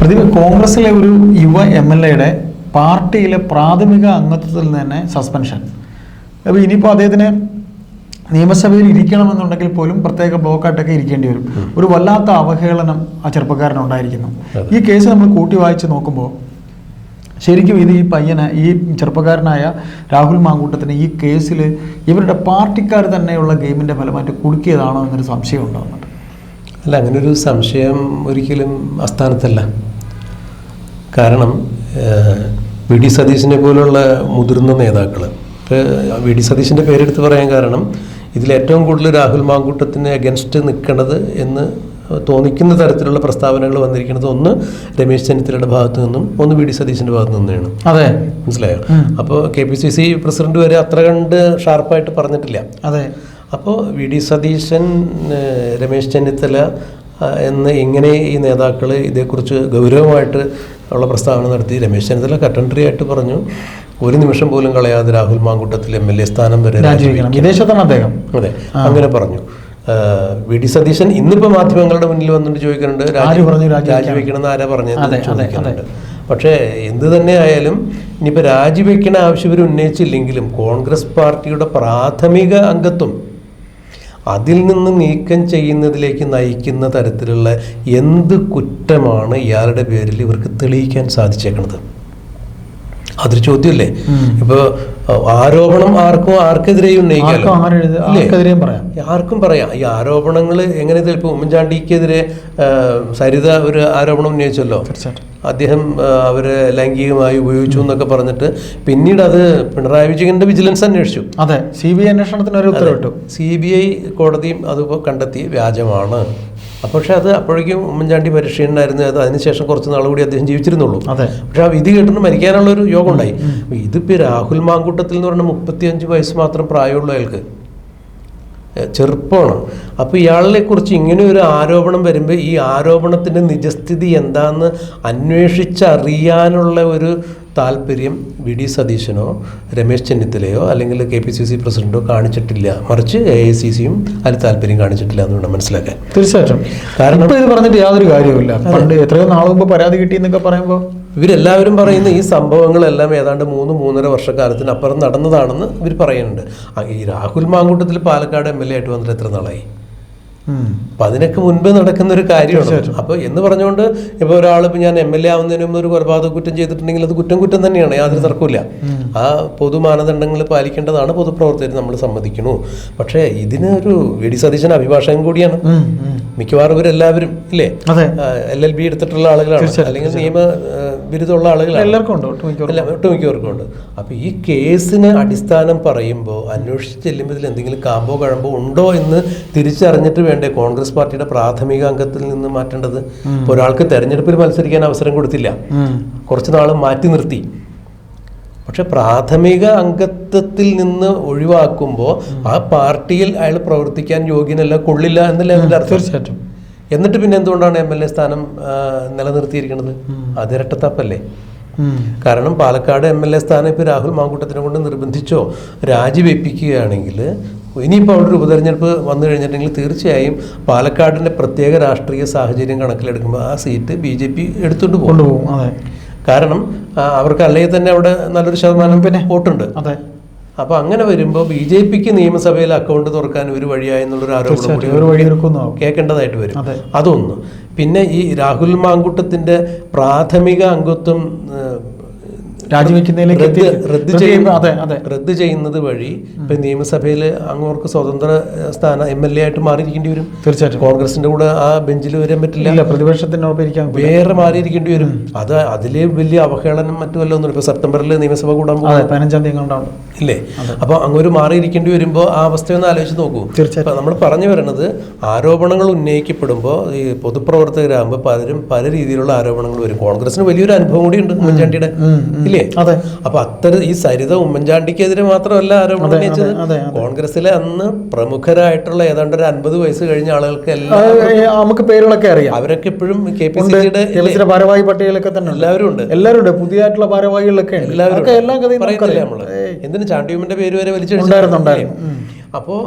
പ്രതിഭ കോൺഗ്രസിലെ ഒരു യുവ എം എൽ എയുടെ പാർട്ടിയിലെ പ്രാഥമിക അംഗത്വത്തിൽ തന്നെ സസ്പെൻഷൻ. അപ്പോൾ ഇനിയിപ്പോൾ അദ്ദേഹത്തിന് നിയമസഭയിൽ ഇരിക്കണമെന്നുണ്ടെങ്കിൽ പോലും പ്രത്യേക ബ്ലോക്കായിട്ടൊക്കെ ഇരിക്കേണ്ടി വരും. ഒരു വല്ലാത്ത അവഹേളനം ആ ചെറുപ്പക്കാരനുണ്ടായിരിക്കുന്നു. ഈ കേസ് നമ്മൾ കൂട്ടി വായിച്ച് നോക്കുമ്പോൾ ശരിക്കും ഇത് ഈ പയ്യന് ഈ ചെറുപ്പക്കാരനായ രാഹുൽ മാങ്കൂട്ടത്തിന് ഈ കേസിൽ ഇവരുടെ പാർട്ടിക്കാർ തന്നെയുള്ള ഗെയിമിന്റെ ഫലമായിട്ട് കുടുക്കിയതാണോ എന്നൊരു സംശയം ഉണ്ടാകുന്നുണ്ട് അല്ല അങ്ങനെ ഒരു സംശയം ഒരിക്കലും അസ്ഥാനത്തല്ല. കാരണം വി ഡി സതീശനെ പോലുള്ള മുതിർന്ന നേതാക്കൾ വി ഡി സതീശിന്റെ പേരെടുത്ത് പറയാൻ കാരണം ഇതിൽ ഏറ്റവും കൂടുതൽ രാഹുൽ മാങ്കൂട്ടത്തിന് അഗൻസ്റ്റ് നിൽക്കണത് എന്ന് തോന്നിക്കുന്ന തരത്തിലുള്ള പ്രസ്താവനകൾ വന്നിരിക്കുന്നത് ഒന്ന് രമേശ് ചെന്നിത്തലയുടെ ഭാഗത്തു നിന്നും ഒന്ന് വി ഡി സതീശിന്റെ ഭാഗത്തു നിന്നാണ് അതെ. മനസ്സിലായോ? അപ്പോൾ K P C C president വരെ അത്ര കണ്ട് ഷാർപ്പായിട്ട് പറഞ്ഞിട്ടില്ല. അതെ. അപ്പോൾ വി ഡി സതീശൻ രമേശ് ചെന്നിത്തല എന്ന് ഇങ്ങനെ ഈ നേതാക്കൾ ഇതേക്കുറിച്ച് ഗൗരവമായിട്ട് ഉള്ള പ്രസ്താവന നടത്തി രമേശ് ചെന്നിത്തല കട്ടൻട്രി ആയിട്ട് പറഞ്ഞു. ഒരു നിമിഷം പോലും കളയാതെ Rahul Mamkootathil M L A സ്ഥാനം വരെ രാജിവെക്കണം. വിദേശത്താണ് അദ്ദേഹം. അതെ അങ്ങനെ പറഞ്ഞു. വി ഡി സതീശൻ ഇന്നിപ്പോ മാധ്യമങ്ങളുടെ മുന്നിൽ വന്നിട്ട് ചോദിക്കുന്നുണ്ട് രാജി- പറഞ്ഞു രാജിവെക്കണമെന്ന് ആരാ പറഞ്ഞു പറഞ്ഞതെന്ന് അതെ, ചോദിക്കുന്നുണ്ട്. പക്ഷേ എന്ത് തന്നെ ആയാലും ഇനിയിപ്പോൾ രാജിവെക്കണ ആവശ്യം ഇവർ ഉന്നയിച്ചില്ലെങ്കിലും കോൺഗ്രസ് പാർട്ടിയുടെ പ്രാഥമിക അംഗത്വം അതിൽ നിന്ന് നീക്കം ചെയ്യുന്നതിലേക്ക് നയിക്കുന്ന തരത്തിലുള്ള എന്ത് കുറ്റമാണ് ഇയാളുടെ പേരിൽ ഇവർക്ക് തെളിയിക്കാൻ സാധിച്ചേക്കണത് അതൊരു ചോദ്യമല്ലേ? ഇപ്പൊ ആരോപണം ആർക്കും ആർക്കെതിരെയും ഉന്നയിക്കാമല്ലോ ആർക്കും പറയാം. ഈ ആരോപണങ്ങൾ എങ്ങനെ ഇപ്പൊ ഉമ്മൻചാണ്ടിക്കെതിരെ സരിത ഒരു ആരോപണം ഉന്നയിച്ചല്ലോ? അദ്ദേഹം അവരെ ലൈംഗികമായി ഉപയോഗിച്ചു എന്നൊക്കെ പറഞ്ഞിട്ട് പിന്നീട് അത് പിണറായി വിജയന്റെ വിജിലൻസ് അന്വേഷിച്ചു. അതെ സി ബി ഐ അന്വേഷണത്തിന് ഒരു ഉത്തരവിട്ടു. സി ബി ഐ കോടതിയും അത് കണ്ടെത്തി വ്യാജമാണ്. പക്ഷേ അത് അപ്പോഴേക്കും ഉമ്മൻചാണ്ടി പരിശീലനായിരുന്നു അത് അതിനുശേഷം കുറച്ച് നാൾ കൂടി അദ്ദേഹം ജീവിച്ചിരുന്നുള്ളൂ. അതെ. പക്ഷെ ആ വിധി കേട്ടിട്ട് മരിക്കാനുള്ള ഒരു യോഗം ഉണ്ടായി. ഇതിപ്പോൾ ഇതിപ്പോ രാഹുൽ മാങ്കൂട്ടത്തിൽ എന്ന് പറഞ്ഞാൽ മുപ്പത്തിയഞ്ച് വയസ്സ് മാത്രം പ്രായമുള്ള അയാൾക്ക്. ചെറുപ്പമാണ്. അപ്പോൾ ഇയാളെ കുറിച്ച് ഇങ്ങനെ ഒരു ആരോപണം വരുമ്പോൾ ഈ ആരോപണത്തിന്റെ നിജസ്ഥിതി എന്താണെന്ന് അന്വേഷിച്ചറിയാനുള്ള ഒരു താല്പര്യം വി ഡി സതീശനോ രമേശ് ചെന്നിത്തലയോ അല്ലെങ്കിൽ കെ പി സി സി പ്രസിഡന്റോ കാണിച്ചിട്ടില്ല. മറിച്ച് എ ഐ സി സിയും അതിൽ താല്പര്യം കാണിച്ചിട്ടില്ല എന്ന് വേണം മനസ്സിലാക്കാൻ. തീർച്ചയായിട്ടും. കാരണം- ഇത് പറഞ്ഞിട്ട് യാതൊരു കാര്യവുമില്ല. പണ്ട് എത്രയോ നാൾ മുമ്പ് പരാതി കിട്ടി എന്നൊക്കെ പറയുമ്പോൾ ഇവരെല്ലാവരും പറയുന്ന ഈ സംഭവങ്ങളെല്ലാം ഏതാണ്ട് മൂന്ന് മൂന്നര വർഷക്കാലത്തിനപ്പുറം നടന്നതാണെന്ന് ഇവർ പറയുന്നുണ്ട്. ഈ Rahul Mamkootathil Palakkad M L A ആയിട്ട് വന്നിട്ട് എത്ര നാളായി? അപ്പം അതിനൊക്കെ മുൻപ് നടക്കുന്ന ഒരു കാര്യമാണ് അപ്പോൾ എന്ന് പറഞ്ഞുകൊണ്ട് ഇപ്പോൾ ഒരാൾ ഇപ്പം ഞാൻ എം എൽ എ ആവുന്നതിന് മുമ്പ് ഒരു കൊലപാതക കുറ്റം ചെയ്തിട്ടുണ്ടെങ്കിൽ അത് കുറ്റം കുറ്റം തന്നെയാണ് യാതൊരു തർക്കമില്ല ആ പൊതു മാനദണ്ഡങ്ങൾ പാലിക്കേണ്ടതാണ് പൊതുപ്രവർത്തകർ നമ്മൾ സമ്മതിക്കണു പക്ഷേ ഇതിനൊരു ഒരു വി ഡി സതീശൻ അഭിഭാഷകൻ കൂടിയാണ്. മിക്കവാറും ഇവരെല്ലാവരും ഇല്ലേ? എൽ എൽ ബി എടുത്തിട്ടുള്ള ആളുകളാണ്. അല്ലെങ്കിൽ നിയമ ബിരുദമുള്ള ആളുകളാണ്. എല്ലാവർക്കും ഉണ്ട് ഒട്ടുമിക്കവർക്കും ഉണ്ട്. അപ്പോൾ ഈ കേസിന് അടിസ്ഥാനം പറയുമ്പോൾ അന്വേഷിച്ച് ചെല്ലുമ്പോൾ ഇതിൽ എന്തെങ്കിലും കാമ്പോ കഴമ്പോ ഉണ്ടോ എന്ന് തിരിച്ചറിഞ്ഞിട്ട് വേണ്ടേ കോൺഗ്രസ് പാർട്ടിയുടെ പ്രാഥമിക അംഗത്തിൽ നിന്ന് മാറ്റേണ്ടത്? ഇപ്പോൾ ഒരാൾക്ക് തെരഞ്ഞെടുപ്പിൽ മത്സരിക്കാൻ അവസരം കൊടുത്തില്ല. കുറച്ച് നാൾ മാറ്റി നിർത്തി. പക്ഷെ പ്രാഥമിക അംഗത്വത്തിൽ നിന്ന് ഒഴിവാക്കുമ്പോൾ ആ പാർട്ടിയിൽ അയാൾ പ്രവർത്തിക്കാൻ യോഗ്യനല്ല കൊള്ളില്ല എന്നല്ലേ അതിന്റെ അർത്ഥം? തീർച്ചയായിട്ടും. എന്നിട്ട് പിന്നെ എന്തുകൊണ്ടാണ് എം എൽ എ സ്ഥാനം നിലനിർത്തിയിരിക്കുന്നത്? അത് ഇരട്ടത്താപ്പല്ലേ? ഉം. കാരണം പാലക്കാട് എം എൽ എ സ്ഥാനം ഇപ്പോൾ രാഹുൽ മാങ്കൂട്ടത്തിനെ കൊണ്ട് നിർബന്ധിച്ചോ രാജിവെപ്പിക്കുകയാണെങ്കിൽ ഇനിയിപ്പോൾ അവിടെ ഒരു ഉപതെരഞ്ഞെടുപ്പ് വന്നു കഴിഞ്ഞിട്ടുണ്ടെങ്കിൽ തീർച്ചയായും പാലക്കാടിന്റെ പ്രത്യേക രാഷ്ട്രീയ സാഹചര്യം കണക്കിലെടുക്കുമ്പോൾ ആ സീറ്റ് ബി ജെ പി എടുത്തുകൊണ്ട് പോകും. കൊണ്ടുപോകും. കാരണം അവർക്ക് അല്ലെങ്കിൽ തന്നെ അവിടെ നല്ലൊരു ശതമാനം പിന്നെ വോട്ടുണ്ട്. അതെ. അപ്പോൾ അങ്ങനെ വരുമ്പോൾ ബി ജെ പിക്ക് നിയമസഭയിൽ അക്കൗണ്ട് തുറക്കാൻ ഒരു വഴിയായി എന്നുള്ളൊരു ആരോപണം കേൾക്കേണ്ടതായിട്ട് വരും. അതൊന്നു. പിന്നെ ഈ രാഹുൽ മാങ്കുട്ടത്തിന്റെ പ്രാഥമിക അംഗത്വം രാജിവെക്കുന്നതിലേക്ക് റദ്ദ് എത്തി- റദ്ദ് റദ്ദ് ചെയ്യുമ്പോൾ- അതെ അതെ. റദ്ദ് ചെയ്യുന്നത് വഴി ഇപ്പൊ നിയമസഭയിൽ അങ്ങോർക്ക് സ്വതന്ത്ര സ്ഥാനം എം എൽ എ ആയിട്ട് മാറിയിരിക്കേണ്ടി വരും. തീർച്ചയായിട്ടും. കോൺഗ്രസിന്റെ കൂടെ ആ ബെഞ്ചിൽ വരാൻ പറ്റില്ല. പ്രതിപക്ഷത്തിനൊപ്പം ഇരിക്കാൻ വേറെ മാറിയിരിക്കേണ്ടി വരും. അത് അതിലെ വലിയ അവഹേളനം മറ്റു വല്ല ഒന്നും ഇപ്പൊ സെപ്റ്റംബറിൽ നിയമസഭ കൂടാൻ പതിനഞ്ചാം തീയതി ഉണ്ടാവും ഇല്ലേ? അപ്പൊ അങ്ങൊരു മാറിയിരിക്കേണ്ടി വരുമ്പോൾ ആ അവസ്ഥയൊന്ന് ആലോചിച്ച് നോക്കൂ. തീർച്ചയായിട്ടും. നമ്മൾ പറഞ്ഞു വരുന്നത് ആരോപണങ്ങൾ ഉന്നയിക്കപ്പെടുമ്പോൾ ഈ പൊതുപ്രവർത്തകരാകുമ്പോൾ പലരും പല രീതിയിലുള്ള ആരോപണങ്ങൾ വരും. കോൺഗ്രസിന് വലിയൊരു അനുഭവം കൂടി ഉണ്ട് ഉമ്മൻചാണ്ടിയുടെ ഇല്ലേ? അതെ. അപ്പൊ അത്തരം ഈ സരിത ഉമ്മൻചാണ്ടിക്കെതിരെ മാത്രമല്ല ആരോപണം ഉന്നയിച്ചത്. കോൺഗ്രസിലെ അന്ന് പ്രമുഖരായിട്ടുള്ള ഏതാണ്ട് ഒരു അൻപത് വയസ്സ് കഴിഞ്ഞ ആളുകൾക്ക് എല്ലാം നമുക്ക് പേരുകളൊക്കെ അറിയാം. അവരൊക്കെ ഇപ്പോഴും കെ പി സി സിയുടെ ഭാരവാഹി പട്ടികയിലൊക്കെ തന്നെ എല്ലാവരും ഉണ്ട്. എല്ലാവരും ഉണ്ട്. പുതിയതായിട്ടുള്ള ഭാരവാഹികളൊക്കെ എല്ലാവരും എല്ലാം കഥയും നമ്മൾ? എന്തിനു ചാണ്ടിയുമ്മന്റെ പേര് വരെ വലിച്ചിട്ടുണ്ടായിരുന്നു അപ്പോൾ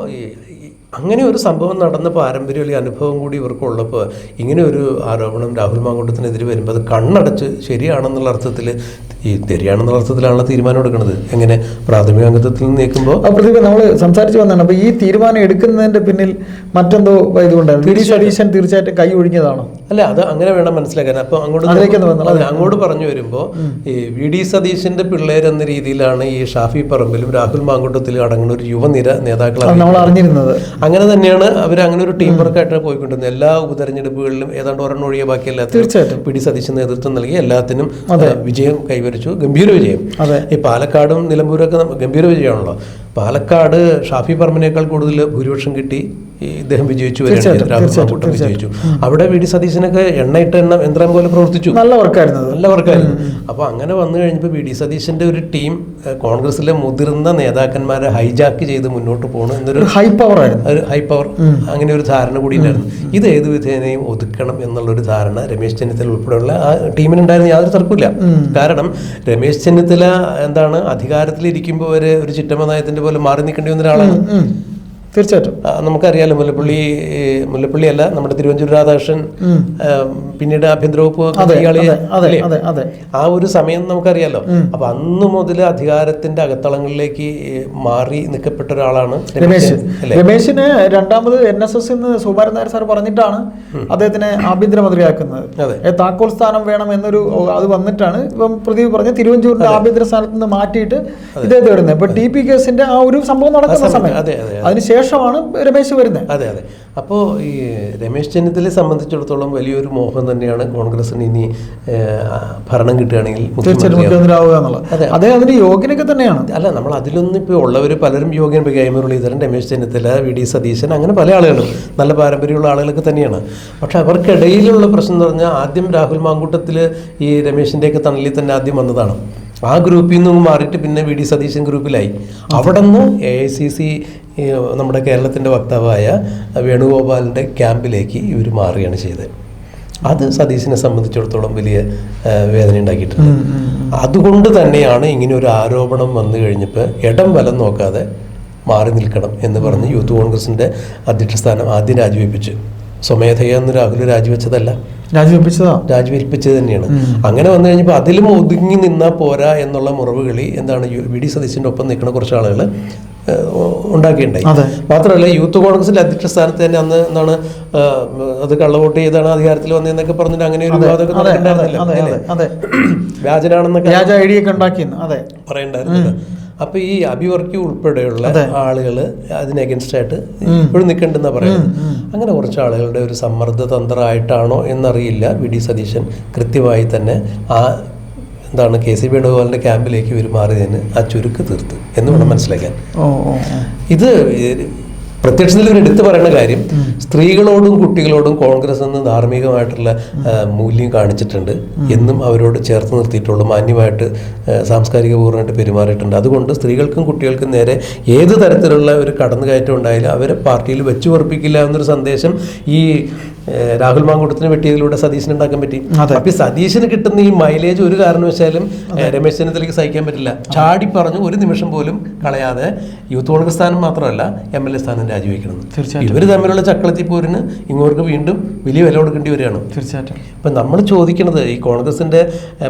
അങ്ങനെ ഒരു സംഭവം നടന്ന പാരമ്പര്യം അനുഭവം കൂടി ഇവർക്കുള്ളപ്പോൾ ഇങ്ങനെ ഒരു ആരോപണം രാഹുൽ മാങ്കൂട്ടത്തിനെതിരെ വരുമ്പോൾ അത് കണ്ണടച്ച് ശരിയാണെന്നുള്ള അർത്ഥത്തിൽ ഈ ശരിയാണെന്നുള്ള അർത്ഥത്തിലാണല്ലോ തീരുമാനം എടുക്കുന്നത്. എങ്ങനെ പ്രാഥമിക അംഗത്വത്തിൽ നിന്ന് നീക്കുമ്പോൾ പ്രദീപ് നമ്മൾ സംസാരിച്ച് വന്നതാണ്. അപ്പൊ ഈ തീരുമാനം എടുക്കുന്നതിന്റെ പിന്നിൽ മറ്റെന്തോ ഇതുകൊണ്ടായിരുന്നു ഡി തീർച്ചയായിട്ടും കൈ ഒഴിഞ്ഞതാണോ? അല്ല അത് അങ്ങനെ വേണം മനസ്സിലാക്കാൻ. അപ്പൊ അങ്ങോട്ട് അങ്ങോട്ട് പറഞ്ഞു വരുമ്പോൾ ഈ വി ഡി സതീശിന്റെ പിള്ളേർ എന്ന രീതിയിലാണ് ഈ ഷാഫി പറമ്പിലും രാഹുൽ മാങ്കൂട്ടത്തിലും അടങ്ങുന്ന ഒരു യുവനിര നേതാക്കളാണ്. നമ്മൾ അറിഞ്ഞിരുന്നത്. അങ്ങനെ തന്നെയാണ് അവർ അങ്ങനെ ഒരു ടീം വർക്കായിട്ട് പോയിക്കൊണ്ടിരുന്നത്. എല്ലാ ഉപതെരഞ്ഞെടുപ്പുകളിലും ഏതാണ്ട് ഒരെണ്ണം ഒഴികെ ബാക്കി എല്ലാത്തിനും പി ഡി സതീശൻ നേതൃത്വം നൽകി. എല്ലാത്തിനും വിജയം കൈവരിച്ചു. ഗംഭീര വിജയം. ഈ പാലക്കാടും നിലമ്പൂരൊക്കെ ഗംഭീര വിജയമാണല്ലോ. പാലക്കാട് ഷാഫി പറമ്പിനേക്കാൾ കൂടുതൽ ഭൂരിപക്ഷം കിട്ടി ഇദ്ദേഹം വിജയിച്ചു വരികയാണ്. വിജയിച്ചു. അവിടെ വി ഡി സതീശനൊക്കെ എണ്ണയിട്ട് എണ്ണ യന്ത്രം പോലെ പ്രവർത്തിച്ചു. നല്ല വർക്കായിരുന്നു നല്ല വർക്കായിരുന്നു. അപ്പോൾ അങ്ങനെ വന്നു കഴിഞ്ഞപ്പോൾ വി ഡി സതീശന്റെ ഒരു ടീം കോൺഗ്രസിലെ മുതിർന്ന നേതാക്കന്മാരെ ഹൈജാക്ക് ചെയ്ത് മുന്നോട്ട് പോകണം എന്നൊരു ഹൈ പവർ ഒരു ഹൈ പവർ അങ്ങനെ ഒരു ധാരണ കൂടി ഉണ്ടായിരുന്നു. ഇത് ഏത് വിധേനയും ഒതുക്കണം എന്നുള്ളൊരു ധാരണ രമേശ് ചെന്നിത്തല ഉൾപ്പെടെയുള്ള ആ ടീമിനുണ്ടായിരുന്ന യാതൊരു തർക്കമില്ല കാരണം രമേശ് ചെന്നിത്തല എന്താണ് അധികാരത്തിലിരിക്കുമ്പോൾ വരെ ഒരു ചിറ്റമ്മ നയത്തിന്റെ പോലെ മാറി നിൽക്കേണ്ടി വന്ന ഒരാളാണ്. തീർച്ചയായിട്ടും. നമുക്കറിയാലോ മുല്ലപ്പള്ളി മുല്ലപ്പള്ളി അല്ല നമ്മുടെ തിരുവഞ്ചൂർ രാധാകൃഷ്ണൻ പിന്നീട് ആഭ്യന്തര വകുപ്പ് ആ ഒരു സമയം നമുക്കറിയാലോ. അപ്പൊ അന്ന് മുതൽ അധികാരത്തിന്റെ അകത്തളങ്ങളിലേക്ക് മാറി നിൽക്കപ്പെട്ട ഒരാളാണ് രമേശ്. രമേശിന് രണ്ടാമത് എൻ എസ് എസ് എന്ന് സുകുമാരൻ നായർ സാർ പറഞ്ഞിട്ടാണ് അദ്ദേഹത്തിനെ ആഭ്യന്തരമന്ത്രിയാക്കുന്നത്. താക്കോൽ സ്ഥാനം വേണം എന്നൊരു അത് വന്നിട്ടാണ് ഇപ്പം പ്രദീപ് പറഞ്ഞ തിരുവഞ്ചൂരിന്റെ ആഭ്യന്തര സ്ഥാനത്ത് നിന്ന് മാറ്റിയിട്ട് ഇദ്ദേഹത്തെ ഇടുന്നത്. ഇപ്പൊ ടി പി കേസിന്റെ ആ ഒരു സംഭവം നടക്കുന്ന സമയം. അതെ അതിനുശേഷമാണ് രമേശ് വരുന്നത്. അതെ അതെ. അപ്പോൾ ഈ രമേശ് ചെന്നിത്തലയെ സംബന്ധിച്ചിടത്തോളം വലിയൊരു മോഹം തന്നെയാണ് കോൺഗ്രസിന് ഇനി ഭരണം കിട്ടുകയാണെങ്കിൽ അതെ. അതിന് യോഗ്യനൊക്കെ തന്നെയാണ്. അല്ല നമ്മൾ അതിലൊന്നും ഇപ്പോൾ ഉള്ളവർ പലരും യോഗ്യൻ ഇപ്പോൾ K Muraleedharan Ramesh Chennithala V D Satheesan അങ്ങനെ പല ആളുകളും നല്ല പാരമ്പര്യമുള്ള ആളുകളൊക്കെ തന്നെയാണ്. പക്ഷെ അവർക്കിടയിലുള്ള പ്രശ്നം എന്ന് പറഞ്ഞാൽ ആദ്യം രാഹുൽ മാങ്കൂട്ടത്തിൽ ഈ രമേശിന്റെയൊക്കെ തണലിൽ തന്നെ ആദ്യം വന്നതാണ്. ആ ഗ്രൂപ്പിൽ നിന്ന് മാറിയിട്ട് പിന്നെ വി ഡി സതീശൻ ഗ്രൂപ്പിലായി. അവിടെ നിന്ന് എ ഐ സി സി നമ്മുടെ കേരളത്തിന്റെ വക്താവായ വേണുഗോപാലിന്റെ ക്യാമ്പിലേക്ക് ഇവർ മാറുകയാണ് ചെയ്തത്. അത് സതീശിനെ സംബന്ധിച്ചിടത്തോളം വലിയ വേദന ഉണ്ടാക്കിയിട്ടുണ്ട്. അതുകൊണ്ട് തന്നെയാണ് ഇങ്ങനെ ഒരു ആരോപണം വന്നു കഴിഞ്ഞപ്പോൾ ഇടം വലം നോക്കാതെ മാറി നിൽക്കണം എന്ന് പറഞ്ഞ് യൂത്ത് കോൺഗ്രസിന്റെ അധ്യക്ഷസ്ഥാനം ആദ്യം രാജിവെപ്പിച്ചു. സ്വമേധയ എന്ന് രാഹുൽ രാജിവെച്ചതല്ല. രാജിവെപ്പിച്ചതാ? രാജിവെപ്പിച്ചത് തന്നെയാണ്. അങ്ങനെ വന്നു കഴിഞ്ഞപ്പോൾ അതിലും ഒതുങ്ങി നിന്നാൽ പോരാ എന്നുള്ള മുറവുകളി എന്താണ് വി ഡി സതീശന്റെ ഒപ്പം നിൽക്കുന്ന കുറച്ച് ആളുകൾ ഉണ്ടാക്കിയിട്ടുണ്ടായി. മാത്രമല്ല യൂത്ത് കോൺഗ്രസിന്റെ അധ്യക്ഷ സ്ഥാനത്ത് തന്നെ അന്ന് എന്താണ് അത് കള്ളവോട്ട് ചെയ്താണ് അധികാരത്തിൽ വന്നതെന്നൊക്കെ പറഞ്ഞിട്ട് അങ്ങനെ ഒരു വിവാദമൊക്കെ? അതെ. വ്യാജനാണെന്നൊക്കെ വ്യാജ ഉണ്ടാക്കിയെന്ന്. അതെ. പറയണ്ടായിരുന്നില്ല. അപ്പൊ ഈ അഭിവർക്കി ഉൾപ്പെടെയുള്ള ആളുകൾ അതിന് അഗൻസ്റ്റ് ആയിട്ട് ഇപ്പോഴും നിൽക്കണ്ടെന്നാ പറയുന്നത്. അങ്ങനെ കുറച്ച് ആളുകളുടെ ഒരു സമ്മർദ്ദ തന്ത്രമായിട്ടാണോ എന്നറിയില്ല വി ഡി സതീശൻ കൃത്യമായി തന്നെ ആ എന്താണ് കെ സി വേണുഗോപാലിന്റെ ക്യാമ്പിലേക്ക് ഇവർ മാറിയതിന് ആ ചുരുക്ക് തീർത്ത് എന്ന് വേണം മനസ്സിലാക്കാൻ. ഇത് പ്രത്യക്ഷത്തിൽ ഇവർ എടുത്തു പറയുന്ന കാര്യം സ്ത്രീകളോടും കുട്ടികളോടും കോൺഗ്രസ് എന്ന് ധാർമ്മികമായിട്ടുള്ള മൂല്യം കാണിച്ചിട്ടുണ്ട് എന്നും അവരോട് ചേർത്ത് നിർത്തിയിട്ടുള്ളൂ മാന്യമായിട്ട് സാംസ്കാരിക പൂർണമായിട്ട് പെരുമാറിയിട്ടുണ്ട്. അതുകൊണ്ട് സ്ത്രീകൾക്കും കുട്ടികൾക്കും നേരെ ഏത് തരത്തിലുള്ള ഒരു കടന്നുകയറ്റം ഉണ്ടായാലും അവരെ പാർട്ടിയിൽ വെച്ചു ഉറപ്പിക്കില്ല എന്നൊരു സന്ദേശം ഈ രാഹുൽ മാങ്കൂട്ടത്തിന് വെട്ടിയതിലൂടെ സതീശന് ഉണ്ടാക്കാൻ പറ്റി. അപ്പൊ സതീശന് കിട്ടുന്ന ഈ മൈലേജ് ഒരു കാരണവശാലും രമേശ് ചെന്നിത്തലയ്ക്ക് സഹിക്കാൻ പറ്റില്ല. ചാടി പറഞ്ഞു ഒരു നിമിഷം പോലും കളയാതെ യൂത്ത് കോൺഗ്രസ് സ്ഥാനം മാത്രമല്ല എം എൽ എ സ്ഥാനം രാജിവെക്കണം. തീർച്ചയായിട്ടും. ഇവർ തമ്മിലുള്ള ചക്കളത്തി പോരിന് ഇങ്ങോട്ട് വീണ്ടും വലിയ വില കൊടുക്കേണ്ടി വരികയാണ്. തീർച്ചയായിട്ടും. ഇപ്പം നമ്മൾ ചോദിക്കുന്നത് ഈ കോൺഗ്രസിന്റെ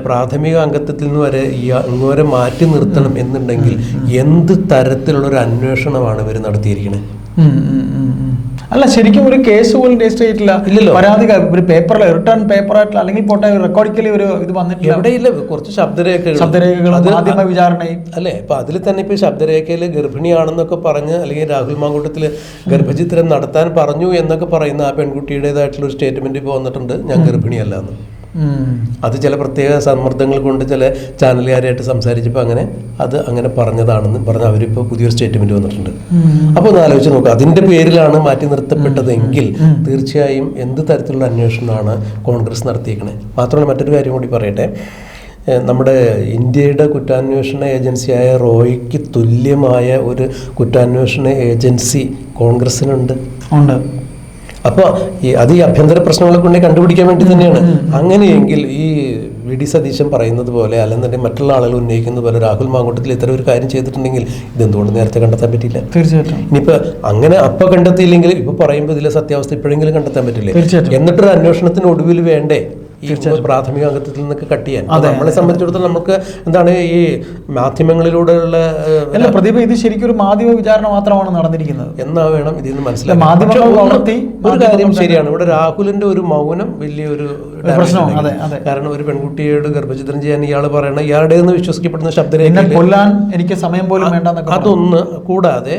പ്രാഥമിക അംഗത്വത്തിൽ നിന്ന് വരെ ഈ ഇങ്ങോരെ മാറ്റി നിർത്തണം എന്നുണ്ടെങ്കിൽ എന്ത് തരത്തിലുള്ള ഒരു അന്വേഷണമാണ് ഇവർ നടത്തിയിരിക്കുന്നത്. അല്ല ശരിക്കും ഒരു കേസ് പോലും രജിസ്റ്റർ ചെയ്തിട്ടില്ല. ഇല്ലല്ലോ. പരാതി ഒരു പേപ്പറിൽ റിട്ടേൺ പേപ്പറായിട്ടില്ല അല്ലെങ്കിൽ പോട്ടെ റെക്കോർഡിക്കലി ഒരു ഇത് വന്നിട്ടില്ല. ഇല്ല കുറച്ച് ശബ്ദരേഖകൾ ശബ്ദരേഖകൾ ആദ്യമ വിചാരണയും. അല്ലേ ഇപ്പൊ അതിൽ തന്നെ ഇപ്പൊ ശബ്ദരേഖയിൽ ഗർഭിണിയാണെന്നൊക്കെ പറഞ്ഞ് അല്ലെങ്കിൽ രാഹുൽ മാങ്കൂട്ടത്തിൽ ഗർഭചിത്രം നടത്താൻ പറഞ്ഞു എന്നൊക്കെ പറയുന്ന ആ പെൺകുട്ടിയുടേതായിട്ടുള്ള ഒരു സ്റ്റേറ്റ്മെന്റ് ഇപ്പോൾ വന്നിട്ടുണ്ട് ഞാൻ ഗർഭിണിയല്ല എന്ന്. അത് ചില പ്രത്യേക സമ്മർദ്ദങ്ങൾ കൊണ്ട് ചില ചാനലുകാരായിട്ട് സംസാരിച്ചപ്പോൾ അങ്ങനെ അത് അങ്ങനെ പറഞ്ഞതാണെന്ന് പറഞ്ഞ് അവരിപ്പോൾ പുതിയൊരു സ്റ്റേറ്റ്മെന്റ് വന്നിട്ടുണ്ട്. അപ്പോൾ ഒന്ന് ആലോചിച്ച് നോക്കുക അതിന്റെ പേരിലാണ് മാറ്റി നിർത്തപ്പെട്ടതെങ്കിൽ തീർച്ചയായും എന്ത് തരത്തിലുള്ള അന്വേഷണമാണ് കോൺഗ്രസ് നടത്തിയേക്കണേ? മാത്രമല്ല മറ്റൊരു കാര്യം കൂടി പറയട്ടെ. നമ്മുടെ ഇന്ത്യയുടെ കുറ്റാന്വേഷണ ഏജൻസിയായ റോയ്ക്ക് തുല്യമായ ഒരു കുറ്റാന്വേഷണ ഏജൻസി കോൺഗ്രസിനുണ്ട് ഉണ്ട്. അപ്പോൾ ഈ അത് ഈ അഭ്യന്തര പ്രശ്നങ്ങളെ കൊണ്ട് കണ്ടുപിടിക്കാൻ വേണ്ടി തന്നെയാണ്. അങ്ങനെയെങ്കിൽ ഈ വി ഡി സതീശൻ പറയുന്നത് പോലെ അല്ലെന്നുണ്ടെങ്കിൽ മറ്റുള്ള ആളുകൾ ഉന്നയിക്കുന്ന പോലെ രാഹുൽ മാങ്കൂട്ടത്തിൽ ഇത്തരം ഒരു കാര്യം ചെയ്തിട്ടുണ്ടെങ്കിൽ ഇതെന്തുകൊണ്ട് നേരത്തെ കണ്ടെത്താൻ പറ്റില്ല തീർച്ചയായിട്ടും. ഇനിയിപ്പോ അങ്ങനെ അപ്പൊ കണ്ടെത്തിയില്ലെങ്കിൽ ഇപ്പൊ പറയുമ്പോൾ ഇതിലെ സത്യാവസ്ഥ ഇപ്പോഴെങ്കിലും കണ്ടെത്താൻ പറ്റില്ലേ. എന്നിട്ടൊരു അന്വേഷണത്തിന് ഒടുവിൽ വേണ്ടേ? ഈ പ്രാഥമിക അംഗത്വത്തിൽ നിന്നൊക്കെ കട്ട് ചെയ്യാൻ. നമ്മളെ സംബന്ധിച്ചിടത്തോളം നമുക്ക് എന്താണ് ഈ മാധ്യമങ്ങളിലൂടെയുള്ള അല്ല പ്രദീപ് ഇത് ശരിക്കും ഒരു മാധ്യമ വിചാരണ മാത്രമാണ് നടന്നിരിക്കുന്നത്. എന്നാ വേണം ഇതിൽ നിന്ന് മനസ്സിലാക്കി ഒരു കാര്യം ശരിയാണ്. ഇവിടെ രാഹുലിന്റെ ഒരു മൗനം വലിയൊരു പ്രശ്നമാണ്. കാരണം ഒരു പെൺകുട്ടിയോട് ഗർഭചിത്രം ചെയ്യാൻ ഇയാൾ പറയണ ഇയാളുടെ വിശ്വസിക്കപ്പെടുന്ന ശബ്ദരേഖ കൊല്ലാൻ എനിക്ക് സമയം പോലും വേണ്ട. അതൊന്ന് കൂടാതെ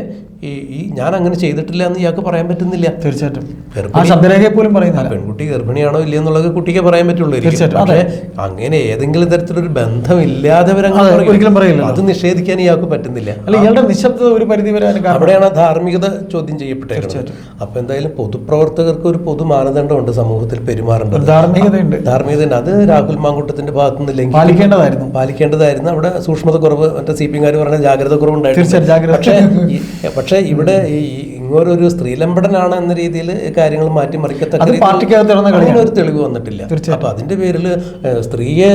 ഈ ഈ ഞാൻ അങ്ങനെ ചെയ്തിട്ടില്ല എന്ന് ഇയാൾക്ക് പറയാൻ പറ്റുന്നില്ല. തീർച്ചയായിട്ടും. പോലും പറയുന്നില്ല. പെൺകുട്ടി ഗർഭിണിയാണോ ഇല്ല എന്നുള്ളത് കുട്ടിക്ക് പറയാൻ പറ്റുള്ളൂ. തീർച്ചയായിട്ടും, പക്ഷേ അങ്ങനെ ഏതെങ്കിലും തരത്തിലൊരു ബന്ധം ഇല്ലാതെ അതെ. ഒരിക്കലും നിഷേധിക്കാൻ ഇയാൾക്ക് പറ്റുന്നില്ല. അല്ല ഇയാളുടെ നിശബ്ദത ഒരു പരിധി വരെ അവിടെയാണ് ധാർമ്മികത ചോദ്യം ചെയ്യപ്പെട്ടേക്കുന്നത് അപ്പൊ എന്തായാലും പൊതുപ്രവർത്തകർക്ക് ഒരു പൊതു മാനദണ്ഡമുണ്ട് സമൂഹത്തിൽ പെരുമാറേണ്ടത്. ധാർമ്മികതയുണ്ട്. ധാർമ്മികത അത് രാഹുൽ മാങ്കൂട്ടത്തിന്റെ ഭാഗത്തു നിന്നില്ലെങ്കിൽ പാലിക്കേണ്ടതായിരുന്നു. പാലിക്കേണ്ടതായിരുന്നു. അവിടെ സൂക്ഷ്മത കുറവ് മറ്റേ സി പി കാർ പറഞ്ഞ ജാഗ്രത കുറവുണ്ടായിരുന്നു. പക്ഷേ പക്ഷേ ഇവിടെ ഈ ഇങ്ങോരൊരു സ്ത്രീലമ്പടനാണ് എന്ന രീതിയിൽ കാര്യങ്ങൾ മാറ്റിമറിക്കത്തക്ക ഒരു തെളിവ് വന്നിട്ടില്ല. അപ്പൊ അതിന്റെ പേരിൽ സ്ത്രീയെ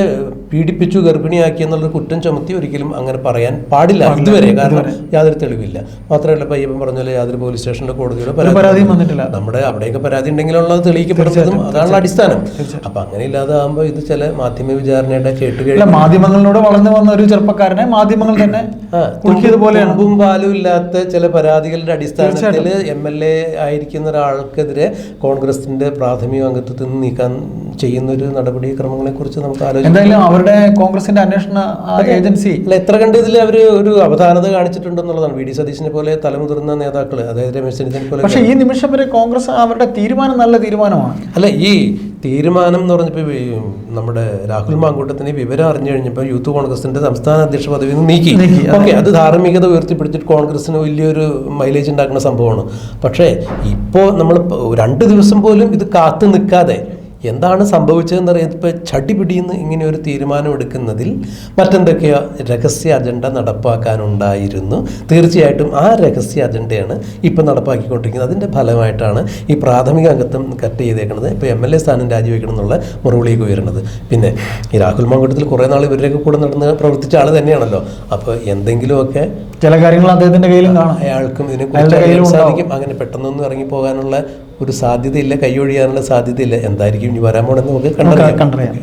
പീഡിപ്പിച്ചു ഗർഭിണിയാക്കി എന്നുള്ളൊരു കുറ്റം ചുമത്തി ഒരിക്കലും അങ്ങനെ പറയാൻ പാടില്ല ഇതുവരെ. കാരണം യാതൊരു തെളിവില്ല. മാത്രമല്ല ഇപ്പൊ അയ്യപ്പൻ പറഞ്ഞ പോലെ യാതൊരു പോലീസ് സ്റ്റേഷനിലോ കോടതിയിലോ പരാതി വന്നിട്ടില്ല. നമ്മുടെ അവിടെയൊക്കെ പരാതി ഉണ്ടെങ്കിലുള്ളത് തെളിയിക്കപ്പെടുന്നതും അതാണ് അടിസ്ഥാനം. അപ്പൊ അങ്ങനെ ഇല്ലാതെ ആകുമ്പോൾ ഇത് ചില മാധ്യമ വിചാരണയുടെ കേട്ട് കഴിഞ്ഞാൽ മാധ്യമങ്ങളിലൂടെ വളർന്നു വന്ന ഒരു ചെറുപ്പക്കാരനെ മാധ്യമങ്ങൾ തന്നെ കുടുക്കിയത് പോലെയാണ്. തുമ്പും പാലും ഇല്ലാത്ത ചില പരാതികളുടെ അടിസ്ഥാനത്തിൽ എം എൽ എ ആയിരിക്കുന്ന ഒരാൾക്കെതിരെ കോൺഗ്രസിന്റെ പ്രാഥമിക അംഗത്വത്തിൽ നിന്ന് നീക്കാൻ ചെയ്യുന്ന ഒരു നടപടിക്രമങ്ങളെ കുറിച്ച് നമുക്ക് ആലോചിക്കാം. അവരുടെ കോൺഗ്രസിന്റെ അന്വേഷണ ഏജൻസി അല്ല എത്ര കണ്ട് ഇതിൽ അവർ ഒരു അവധാനത കാണിച്ചിട്ടുണ്ടെന്നുള്ളതാണ്. വി ഡി സതീശിനെ പോലെ തലമുതിർന്ന നേതാക്കൾ അതായത് രമേശ് ചെന്നിത്തല പോലെ പക്ഷേ ഈ നിമിഷം വരെ കോൺഗ്രസ് അവരുടെ തീരുമാനം നല്ല തീരുമാനമാണ്. അല്ല ഈ തീരുമാനം എന്ന് പറഞ്ഞപ്പോൾ നമ്മുടെ രാഹുൽ മാങ്കൂട്ടത്തിന് വിവരം അറിഞ്ഞു കഴിഞ്ഞപ്പോൾ യൂത്ത് കോൺഗ്രസിന്റെ സംസ്ഥാന അധ്യക്ഷ പദവി നീക്കി, ഓക്കെ അത് ധാർമ്മികത ഉയർത്തിപ്പിടിച്ചിട്ട് കോൺഗ്രസിന് വലിയൊരു മൈലേജ് ഉണ്ടാക്കുന്ന സംഭവമാണ്. പക്ഷേ ഇപ്പോൾ നമ്മൾ രണ്ട് ദിവസം പോലും ഇത് കാത്തു നിൽക്കാതെ എന്താണ് സംഭവിച്ചതെന്ന് അറിയാം ഇപ്പോൾ ചടിപിടിയെന്ന് ഇങ്ങനെ ഒരു തീരുമാനം എടുക്കുന്നതിൽ മറ്റെന്തൊക്കെയോ രഹസ്യ അജണ്ട നടപ്പാക്കാനുണ്ടായിരുന്നു? തീർച്ചയായിട്ടും ആ രഹസ്യ അജണ്ടയാണ് ഇപ്പം നടപ്പാക്കിക്കൊണ്ടിരിക്കുന്നത്. അതിന്റെ ഫലമായിട്ടാണ് ഈ പ്രാഥമിക അംഗത്വം കട്ട് ചെയ്തേക്കുന്നത്. ഇപ്പോൾ എം എൽ എ സ്ഥാനം രാജിവെക്കണം എന്നുള്ള മുറവിളിയൊക്കെ ഉയരുന്നത്. പിന്നെ ഈ രാഹുൽ മാങ്കൂട്ടത്തിൽ കുറേ നാൾ ഇവരുടെയൊക്കെ കൂടെ നടന്ന് പ്രവർത്തിച്ച ആൾ തന്നെയാണല്ലോ. അപ്പോൾ എന്തെങ്കിലുമൊക്കെ ചില കാര്യങ്ങൾ അദ്ദേഹത്തിന്റെ കയ്യിലും കാണാം. അയാൾക്കും ഇതിനെ കുറിച്ച് അറിയാൻ കയ്യിലും ഉണ്ടാവും. സാധിക്കും അങ്ങനെ പെട്ടെന്നൊന്നും ഇറങ്ങിപ്പോകാനുള്ള ഒരു സാധ്യതയില്ല കൈ ഒഴിയാനുള്ള സാധ്യതയില്ല. എന്തായിരിക്കും ഇനി വരാൻ പോണെന്ന് നമുക്ക് കണ്ടറിയാം.